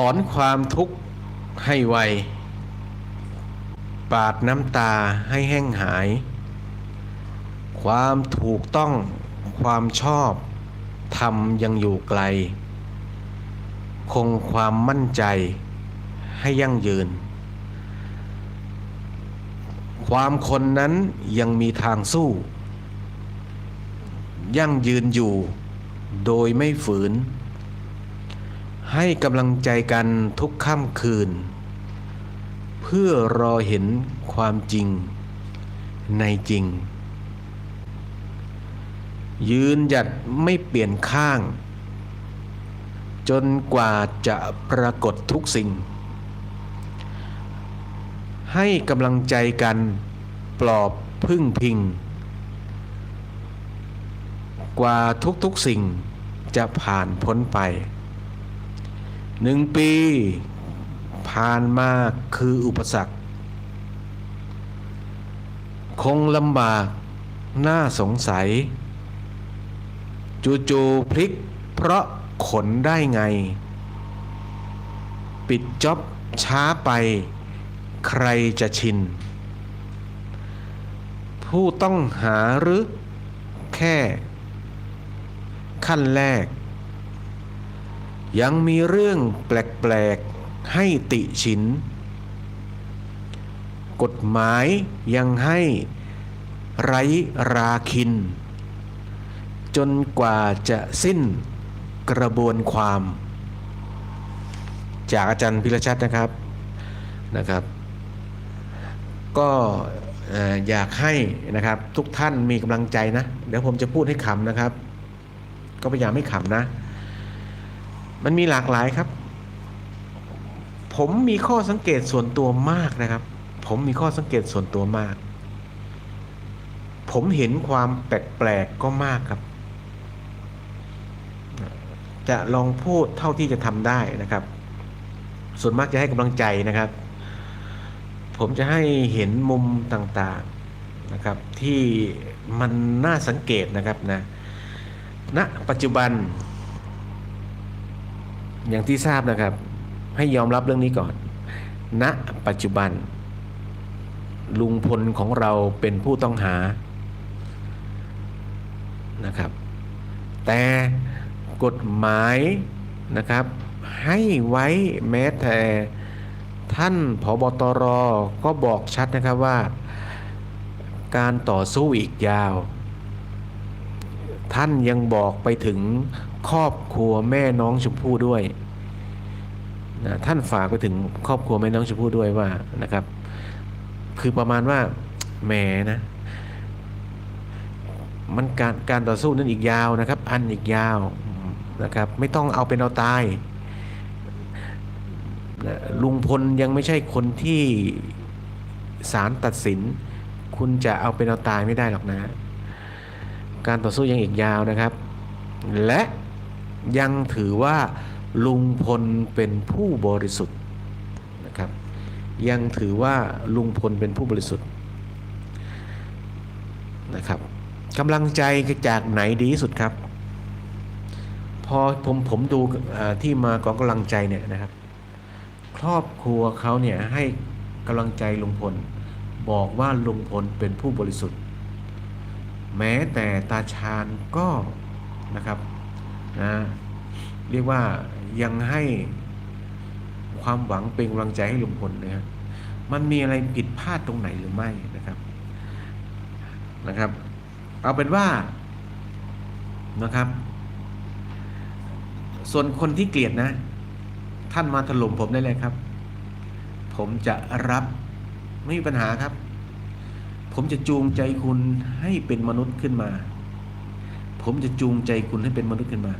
ถอนความทุกข์ให้ไว ปาดน้ำตาให้แห้งหาย ความถูกต้องความชอบธรรมยังอยู่ไกล คงความมั่นใจให้ยั่งยืน ความคนนั้นยังมีทางสู้ ยั่งยืนอยู่โดยไม่ฝืน ให้กำลังใจกันทุกค่ำคืน เพื่อรอเห็นความจริงในจริง ยืนหยัดไม่เปลี่ยนข้าง จนกว่าจะปรากฏทุกสิ่ง ให้กำลังใจกันปลอบพึ่งพิง กว่าทุกๆสิ่งจะผ่านพ้นไป หนึ่งปี ผ่านมาคืออุปสรรค คงลำบากน่าสงสัย จู่ๆพลิก เพราะขนได้ไง ปิดจ็อบช้าไป ใครจะชิน ผู้ต้องหาหรือ แค่ ขั้นแรก ยังมีเรื่องแปลกๆให้ติชิน กฎหมายยังให้ไร้ราคิน จนกว่าจะสิ้นกระบวนความ จากอาจารย์พิรชัดนะครับนะครับ ก็เอ่ออยากให้นะครับทุกท่านมีกำลังใจนะ เดี๋ยวผมจะพูดให้ขำนะครับ ก็พยายามไม่ขำนะ มันมีหลากหลายครับ ผมมีข้อสังเกตส่วนตัวมากนะครับ ผมมีข้อสังเกตส่วนตัวมาก ผมเห็นความแปลกๆก็มากครับ จะลองพูดเท่าที่จะทำได้นะครับ ส่วนมากจะให้กำลังใจนะครับ ผมจะให้เห็นมุมต่างๆนะครับ ที่มันน่าสังเกตนะครับนะณปัจจุบัน อย่างที่ทราบนะครับ ให้ยอมรับเรื่องนี้ก่อนณปัจจุบัน ลุงพลของเราเป็นผู้ต้องหานะครับ แต่กฎหมายนะครับ ให้ไว้แม้แต่ท่านผบตรก็บอกชัดนะครับว่า การต่อสู้อีกยาว ท่านยังบอกไปถึง ครอบครัวแม่น้องชมพู่ด้วยนะท่านฝากไปถึงครอบครัวแม่น้องชมพู่ด้วยว่านะครับ คือประมาณว่าแหมนะ มันการการต่อสู้นั้นอีกยาวนะครับ อันอีกยาวนะครับ ไม่ต้องเอาเป็นเอาตายนะลุงพลยังไม่ใช่คนที่ศาลตัดสิน คุณจะเอาเป็นเอาตายไม่ได้หรอกนะ การต่อสู้ยังอีกยาวนะครับ และ ยังถือว่าลุงพลเป็นผู้บริสุทธิ์นะครับ ยังถือว่าลุงพลเป็นผู้บริสุทธิ์นะครับกำลังใจจากไหนดีที่สุดครับ พอผมผมดูที่มากองกำลังใจเนี่ยนะครับ ครอบครัวเขาเนี่ยให้กำลังใจลุงพล บอกว่าลุงพลเป็นผู้บริสุทธิ์ แม้แต่ตาชาญก็นะครับ นะเรียกว่ายังให้ความหวังเป็นกำลังใจให้ลุงพลนะครับมันมีอะไรผิดพลาดตรงไหนหรือไม่นะครับนะครับ เอาเป็นว่านะครับ ส่วนคนที่เกลียดนะ ท่านมาถล่มผมได้เลยครับ ผมจะรับไม่มีปัญหาครับ ผมจะจูงใจคุณให้เป็นมนุษย์ขึ้นมา ผมจะจูงใจคุณให้เป็นมนุษย์ขึ้นมา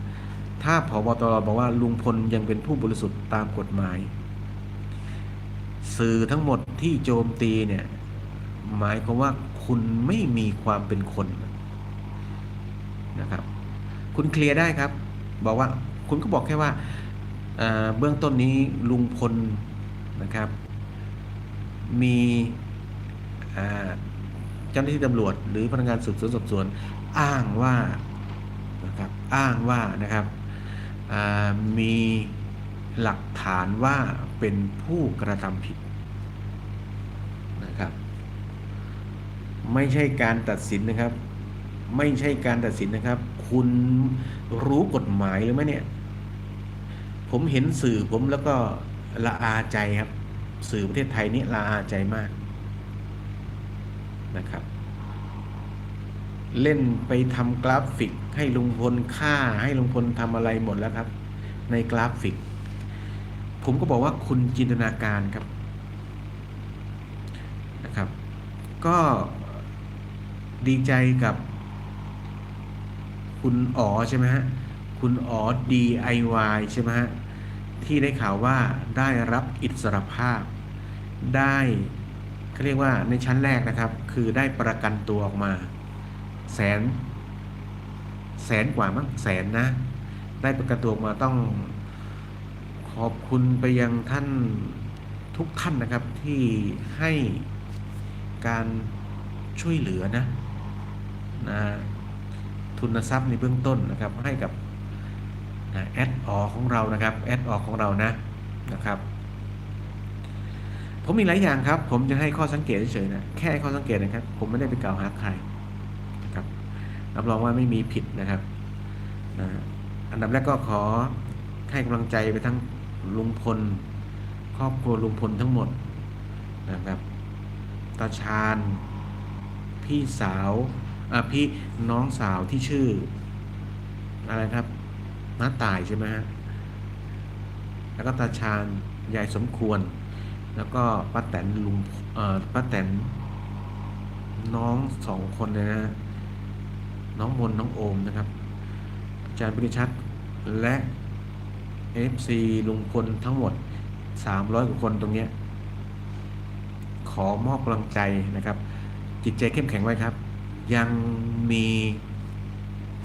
ถ้าผบตรบอกว่าลุงพลยังเป็นผู้บริสุทธิ์ตามกฎหมาย สื่อทั้งหมดที่โจมตีเนี่ย หมายความว่าคุณไม่มีความเป็นคนนะครับ คุณเคลียร์ได้ครับ บอกว่าคุณก็บอกแค่ว่าเบื้องต้นนี้ลุงพลนะครับ มีเจ้าหน้าที่ตำรวจ หรือพนักงานสืบสวนสอบสวน อ้างว่านะครับอ้างว่านะครับ มีหลักฐานว่าเป็นผู้กระทำผิดนะครับ ไม่ใช่การตัดสินนะครับ ไม่ใช่การตัดสินนะครับ คุณรู้กฎหมายหรือไม่เนี่ย ผมเห็นสื่อผมแล้วก็ละอาใจครับ สื่อประเทศไทยนี่ละอาใจมากนะครับ เล่นไปทำกราฟิก ให้ลุงพลฆ่า ให้ลุงพลทำอะไรหมดแล้วครับ ในกราฟิก ผมก็บอกว่าคุณจินตนาการครับนะครับ ก็ดีใจกับ คุณอ๋อใช่ไหมฮะคุณอ๋อ DIY ใช่ไหมฮะที่ได้ข่าวว่าได้รับอิสรภาพ ได้เขาเรียกว่าในชั้นแรกนะครับ คือได้ประกันตัวออกมา แสน แสนกว่ามั้งแสนนะ ได้ประกันตัวมาต้องขอบคุณไปยังท่านทุกท่านนะครับที่ให้การช่วยเหลือนะนะทุนทรัพย์ในเบื้องต้นนะครับให้กับแอดออของเรานะครับแอดออของเรานะนะครับ ผมมีหลายอย่างครับ ผมจะให้ข้อสังเกตเฉยๆนะแค่ข้อสังเกตนะครับ ผมไม่ได้ไปกล่าวหาใคร รับรองว่าไม่มีผิดนะครับนะอันดับแรกก็ขอให้กำลังใจไปทั้งลุงพล ครอบครัวลุงพลทั้งหมดนะครับตาชาญ พี่สาวอะพี่น้องสาวที่ชื่อ อะไรครับน้าตายใช่ไหมฮะแล้วก็ตาชาญยายสมควร แล้วก็ป้าแตนลุงเอ่อป้าแตนน้องสองคนเลยนะ น้องมนน้องโอมนะครับ อาจารย์ปริชัดและ FC ลุงพลทั้งหมด 300 กว่าคนตรงนี้ ขอมอบกำลังใจนะครับ จิตใจเข้มแข็งไว้ครับ ยังมี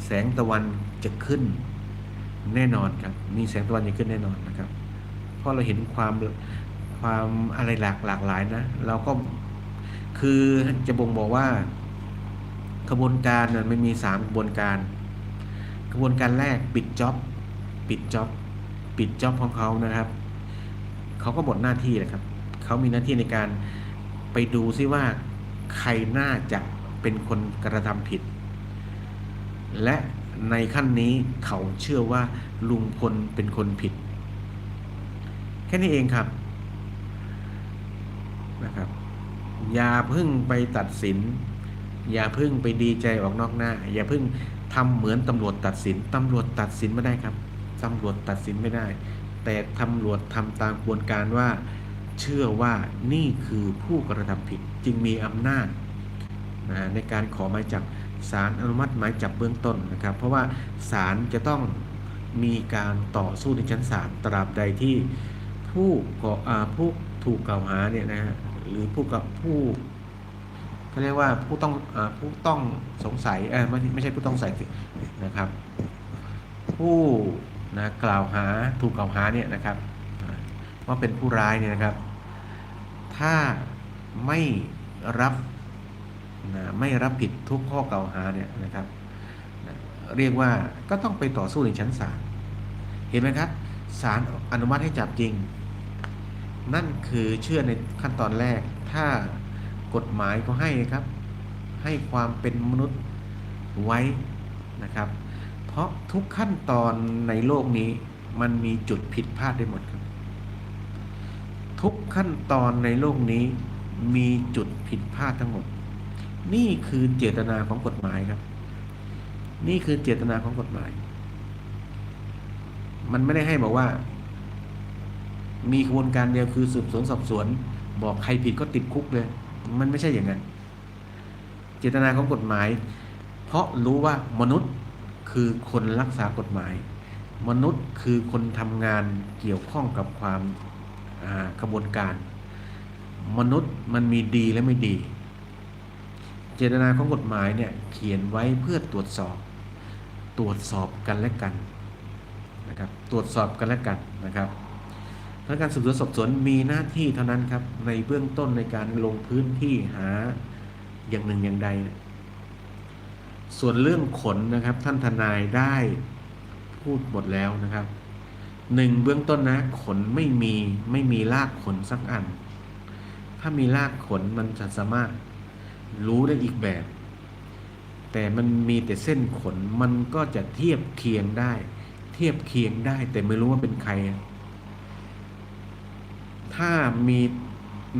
แสงตะวันจะขึ้นแน่นอนครับ มีแสงตะวันจะขึ้นแน่นอนนะครับ เพราะเราเห็นความความอะไรหลากหลากหลายนะ เราก็คือจะบ่งบอกว่า กระบวนการน่ะมันมีสามกระบวนการ กระบวนการแรกปิดจ็อบปิดจ็อบปิดจ็อบของเขานะครับเขาก็หมดหน้าที่แหละครับเขามีหน้าที่ในการไปดูซิว่าใครน่าจะเป็นคนกระทำผิด และในขั้นนี้เขาเชื่อว่าลุงพลเป็นคนผิด แค่นี้เองครับนะครับอย่าเพิ่งไปตัดสิน อย่าพิ่งไปดีใจออกนอกหน้า อย่าพิ่งทำเหมือนตำรวจตัดสินตำรวจตัดสินไม่ได้ครับตำรวจตัดสินไม่ได้ แต่ตำรวจทำตามกระบวนการว่า เชื่อว่านี่คือผู้กระทำผิดจึงมีอำนาจนะในการขอหมายจับศาลอนุมัติหมายจับเบื้องต้นนะครับ เพราะว่าศาลจะต้องมีการต่อสู้ในชั้นศาลตราบใดที่ผู้ก่อผู้ถูกกล่าวหาเนี่ยนะฮะหรือผู้กับผู้ เขาเรียกว่าผู้ต้องอผู้ต้องสงสัยไม่ไม่ใช่ผู้ต้องสงสัยนะครับ ผู้นะกล่าวหาถูกกล่าวหาเนี่ยนะครับว่าเป็นผู้ร้ายเนี่ยนะครับ ถ้าไม่รับนะไม่รับผิดทุกข้อกล่าวหาเนี่ยนะครับนะเรียกว่าก็ต้องไปต่อสู้ในชั้นศาลเห็นไหมครับศาลอนุมัติให้จับจริง นั่นคือเชื่อในขั้นตอนแรกถ้า กฎหมายก็ให้ครับ ให้ความเป็นมนุษย์ไว้นะครับ เพราะทุกขั้นตอนในโลกนี้มันมีจุดผิดพลาดได้หมดครับ ทุกขั้นตอนในโลกนี้มีจุดผิดพลาดทั้งหมด นี่คือเจตนาของกฎหมายครับ นี่คือเจตนาของกฎหมาย มันไม่ได้ให้บอกว่า มีกระบวนการเดียวคือสืบสวนสอบสวน บอกใครผิดก็ติดคุกเลย มันไม่ใช่อย่างนั้น เจตนาของกฎหมาย เพราะรู้ว่ามนุษย์คือคนรักษากฎหมาย มนุษย์คือคนทำงานเกี่ยวข้องกับความกระบวนการ มนุษย์มันมีดีและไม่ดี เจตนาของกฎหมายเนี่ยเขียนไว้เพื่อตรวจสอบ ตรวจสอบกันและกันนะครับ ตรวจสอบกันและกันนะครับ พนักงานสืบสวนสอบสวนมีหน้าที่เท่านั้นครับในเบื้องต้นในการลงพื้นที่หาอย่างหนึ่งอย่างใด ส่วนเรื่องขนนะครับ ท่านทนายได้พูดหมดแล้วนะครับหนึ่งเบื้องต้นนะขนไม่มีไม่มีรากขนสักอัน ถ้ามีรากขนมันจะสามารถรู้ได้อีกแบบ แต่มันมีแต่เส้นขนมันก็จะเทียบเคียงได้ เทียบเคียงได้ แต่ไม่รู้ว่าเป็นใคร ถ้ามี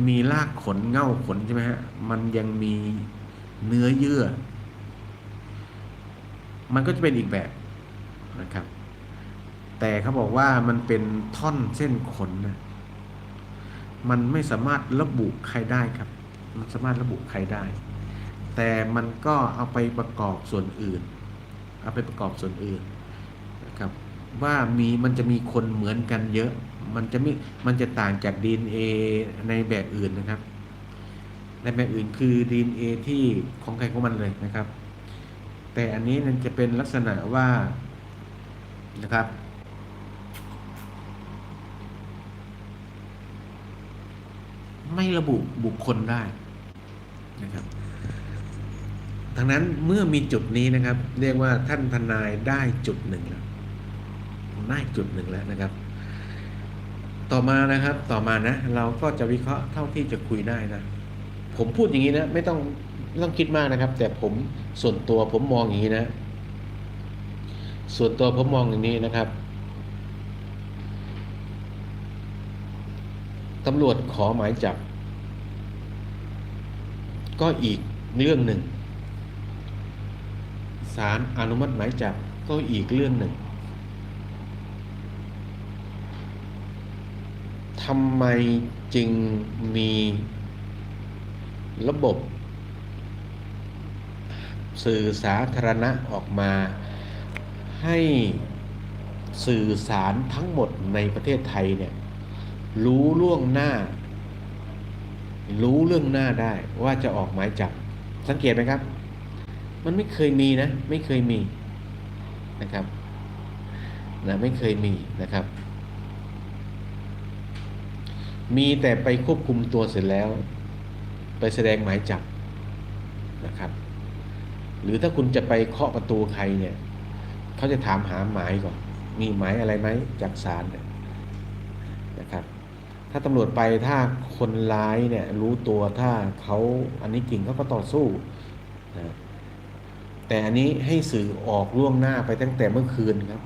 มีรากขนเง่าขนใช่ไหมฮะ มันยังมีเนื้อเยื่อ มันก็จะเป็นอีกแบบนะครับ แต่เขาบอกว่ามันเป็นท่อนเส้นขนนะมันไม่สามารถระบุใครได้ครับ มันสามารถระบุใครได้ แต่มันก็เอาไปประกอบส่วนอื่น เอาไปประกอบส่วนอื่นนะครับ ว่ามีมันจะมีคนเหมือนกันเยอะ มันจะไม่มันจะต่างจาก DNA ในแบบอื่นนะครับ ในแบบอื่นคือ DNA ที่ของใครของมันเลยนะครับ แต่อันนี้มันจะเป็นลักษณะว่านะครับไม่ระบุบุคคลได้นะครับดังนั้นเมื่อมีจุดนี้นะครับ เรียกว่าท่านทนายได้จุดหนึ่งแล้วได้จุดหนึ่งแล้วนะครับ ต่อมานะครับ ต่อมานะ เราก็จะวิเคราะห์เท่าที่จะคุยได้นะ ผมพูดอย่างนี้นะ ไม่ต้องไม่ต้องคิดมากนะครับ แต่ผมส่วนตัวผมมองอย่างนี้นะ ส่วนตัวผมมองอย่างนี้นะครับตำรวจขอหมายจับ ก็อีกเรื่องหนึ่งศาลอนุมัติหมายจับก็อีกเรื่องหนึ่ง ทำไมจึงมีระบบ สื่อสาธารณะออกมา ให้สื่อสารทั้งหมดในประเทศไทยเนี่ยรู้ล่วงหน้า รู้เรื่องหน้าได้ว่าจะออกหมายจับ สังเกตไหมครับ มันไม่เคยมีนะ ไม่เคยมีนะครับนะไม่เคยมีนะครับ มีแต่ไปควบคุมตัวเสร็จแล้ว ไปแสดงหมายจับนะครับ หรือถ้าคุณจะไปเคาะประตูใครเนี่ยเขาจะถามหาหมายก่อน มีหมายอะไรไหมจากศาลนะครับ ถ้าตำรวจไปถ้าคนร้ายเนี่ยรู้ตัวถ้าเขาอันนี้จริงเขาก็ต่อสู้นะแต่อันนี้ให้สื่อออกล่วงหน้าไปตั้งแต่เมื่อคืนครับ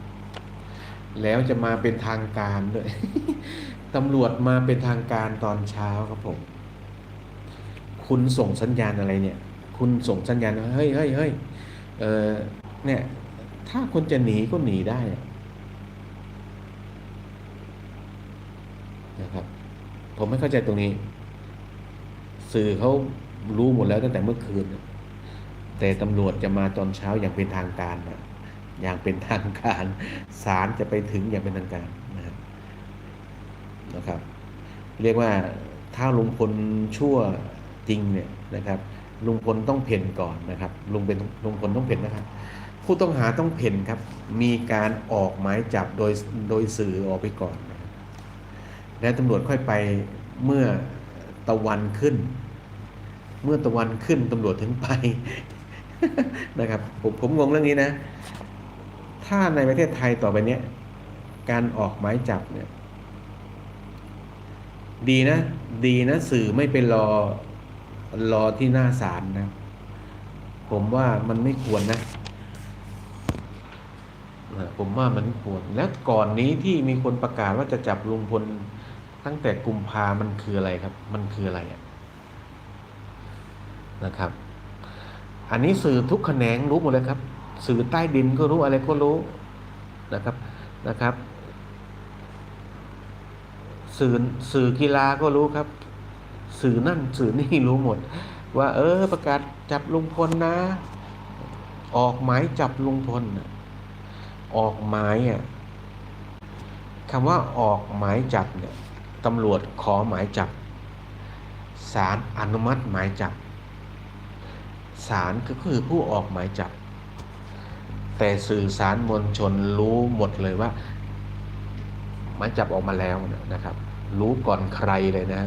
แล้วจะมาเป็นทางการด้วย ตำรวจมาเป็นทางการตอนเช้าครับผม คุณส่งสัญญาณอะไรเนี่ย คุณส่งสัญญาณว่าเฮ้ยเฮ้ยเฮ้ยเออเนี่ย ถ้าคนจะหนีก็หนีได้นะครับ ผมไม่เข้าใจตรงนี้ สื่อเขารู้หมดแล้วตั้งแต่เมื่อคืน แต่ตำรวจจะมาตอนเช้าอย่างเป็นทางการนะอย่างเป็นทางการศาลจะไปถึงอย่างเป็นทางการ นะครับ เรียกว่าถ้าลุงพลชั่วจริงเนี่ยนะครับ ลุงพลต้องเพ่นก่อนนะครับ ลุงเป็นลุงพลต้องเพ่นนะครับ ผู้ต้องหาต้องเพ่นครับ มีการออกหมายจับโดยโดยสื่อออกไปก่อน แล้วตำรวจค่อยไปเมื่อตะวันขึ้น เมื่อตะวันขึ้นตำรวจถึงไปนะครับ ผมผมงงเรื่องนี้นะ ถ้าในประเทศไทยต่อไปเนี้ย การออกหมายจับเนี่ย ดีนะ ดีนะสื่อไม่ไปรอรอที่หน้าศาลนะ ผมว่ามันไม่ควรนะผมว่ามันไม่ควรแล้วก่อนนี้ที่มีคนประกาศว่าจะจับลุงพลตั้งแต่กุมภามันคืออะไรครับ มันคืออะไรนะครับ อันนี้สื่อทุกแขนงรู้หมดเลยครับ สื่อใต้ดินก็รู้อะไรก็รู้นะครับนะครับ สื่อสื่อกีฬาก็รู้ครับ สื่อนั่นสื่อนี่รู้หมด ว่า เออ ประกาศจับลุงพลนะ ออกหมายจับลุงพลออกหมายอะคำว่าออกหมายจับเนี่ยตำรวจขอหมายจับศาลอนุมัติหมายจับศาลก็คือผู้ออกหมายจับ แต่สื่อสารมวลชนรู้หมดเลยว่าหมายจับออกมาแล้วนะครับ รู้ก่อนใครเลยนะ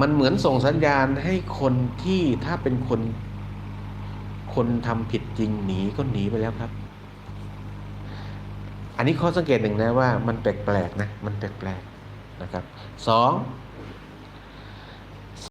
มันเหมือนส่งสัญญาณให้คนที่ถ้าเป็นคน คนทำผิดจริงหนีก็หนีไปแล้วครับ อันนี้ข้อสังเกตหนึ่งนะว่ามันแปลกๆนะ มันแปลกๆนะครับสอง